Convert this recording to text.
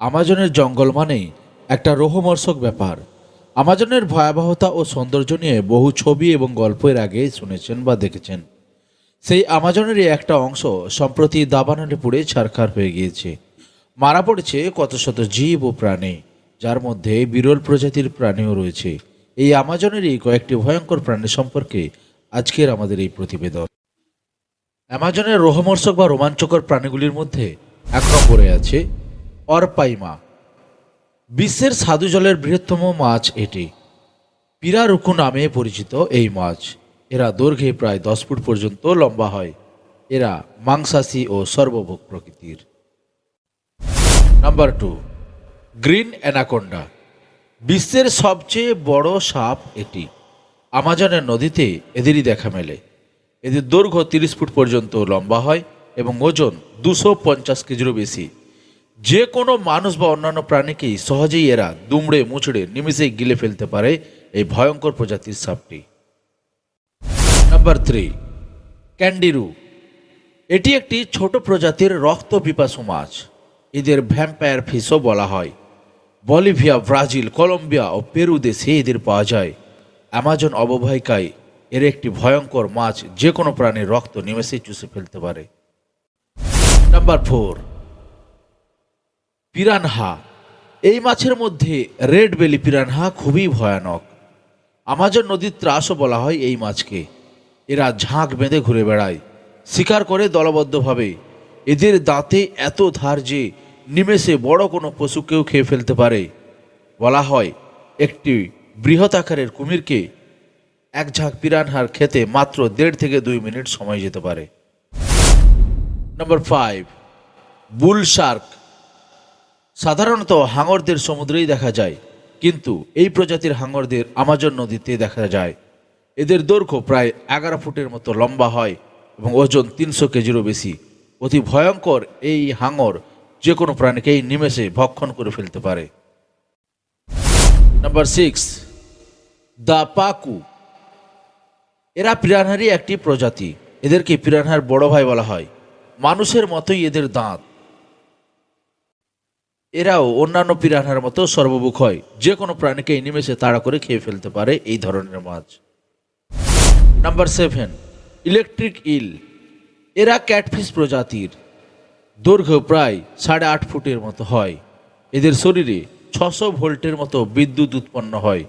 আমাজনের জঙ্গল মানেই একটা রোহমর্ষক ব্যাপার। আমাজনের ভয়াবহতা ও সৌন্দর্য নিয়ে বহু ছবি এবং গল্প এর আগে শুনেছেন বা দেখেছেন। সেই আমাজনেরই একটা অংশ সম্প্রতি দাবানলে পুড়ে ছারখার হয়ে গিয়েছে। মারা পড়েছে কত শত জীব ও প্রাণী, যার মধ্যে বিরল প্রজাতির প্রাণীও রয়েছে। এই আমাজনেরই কয়েকটি ভয়ঙ্কর প্রাণী সম্পর্কে আজকের আমাদের এই প্রতিবেদন। অ্যামাজনের রোহমর্ষক বা রোমাঞ্চকর প্রাণীগুলির মধ্যে এক নম্বরে আছে অরপাইমা। বিশ্বের সাধু জলের বৃহত্তম মাছ এটি। পিরারুকু নামে পরিচিত এই মাছ। এরা দৈর্ঘ্যে প্রায় দশ ফুট পর্যন্ত লম্বা হয়। এরা মাংসাশী ও সর্বভোগ প্রকৃতির। Number two, green anaconda. বিশ্বের সবচেয়ে বড় সাপ এটি। আমাজনের নদীতে এদেরই দেখা মেলে। এদের দৈর্ঘ্য তিরিশ ফুট পর্যন্ত লম্বা হয় এবং ওজন দুশো পঞ্চাশ কেজিরও বেশি। যে কোনো মানুষ বা অন্যান্য প্রাণীকেই সহজেই এরা দুমড়ে, মুচড়ে নিমিষেই গিলে ফেলতে পারে এই ভয়ঙ্কর প্রজাতির সাপটি। নাম্বার থ্রি ক্যান্ডিরু এটি একটি ছোট প্রজাতির রক্ত পিপাসু মাছ। এদের ভ্যাম্পায়ার ফিশও বলা হয়। বলিভিয়া ব্রাজিল কলম্বিয়া ও পেরু দেশে এদের পাওয়া যায়। অ্যামাজন অববাহিকায় এর একটি ভয়ঙ্কর মাছ যে কোনো প্রাণীর রক্ত নিমেষেই চুষে ফেলতে পারে। Number four piranha. এই মাছের মধ্যে রেড বেলি পিরানহা খুবই ভয়ানক। আমাজন নদীর ত্রাসও বলা হয় এই মাছকে। এরা ঝাঁক বেঁধে ঘুরে বেড়ায়। শিকার করে দলবদ্ধভাবে। এদের দাঁতে এত ধার যে নিমেষে বড় কোনো পশুকেও খেয়ে ফেলতে পারে। বলা হয় একটি বৃহৎ আকারের কুমিরকে এক ঝাঁক পিরানহার খেতে মাত্র দেড় থেকে দুই মিনিট সময় যেতে পারে। নম্বর ফাইভ বুল শার্ক সাধারণত হাঙরদের সমুদ্রেই দেখা যায়, কিন্তু এই প্রজাতির হাঙরদের আমাজন নদীতে দেখা যায়। এদের দৈর্ঘ্য প্রায় এগারো ফুটের মতো লম্বা হয় এবং ওজন তিনশো কেজিরও বেশি। অতি ভয়ঙ্কর এই হাঙর যে কোনো প্রাণীকেই নিমেষে ভক্ষণ করে ফেলতে পারে। Number six the pacu. এরা পিরানহারই একটি প্রজাতি। এদেরকে পিরানহার বড় ভাই বলা হয়। মানুষের মতোই এদের দাঁত। এরাও অন্যান্য পিরানহার মতো সর্বভুক হয়। যে কোনো প্রাণীকে এই নিমেষে তাড়া করে খেয়ে ফেলতে পারে এই ধরনের মাছ। নাম্বার সেভেন ইলেকট্রিক ইল এরা ক্যাটফিস প্রজাতির। দৈর্ঘ্য প্রায় সাড়ে আট ফুটের মতো হয়। এদের শরীরে ছশো ভোল্টের মতো বিদ্যুৎ উৎপন্ন হয়।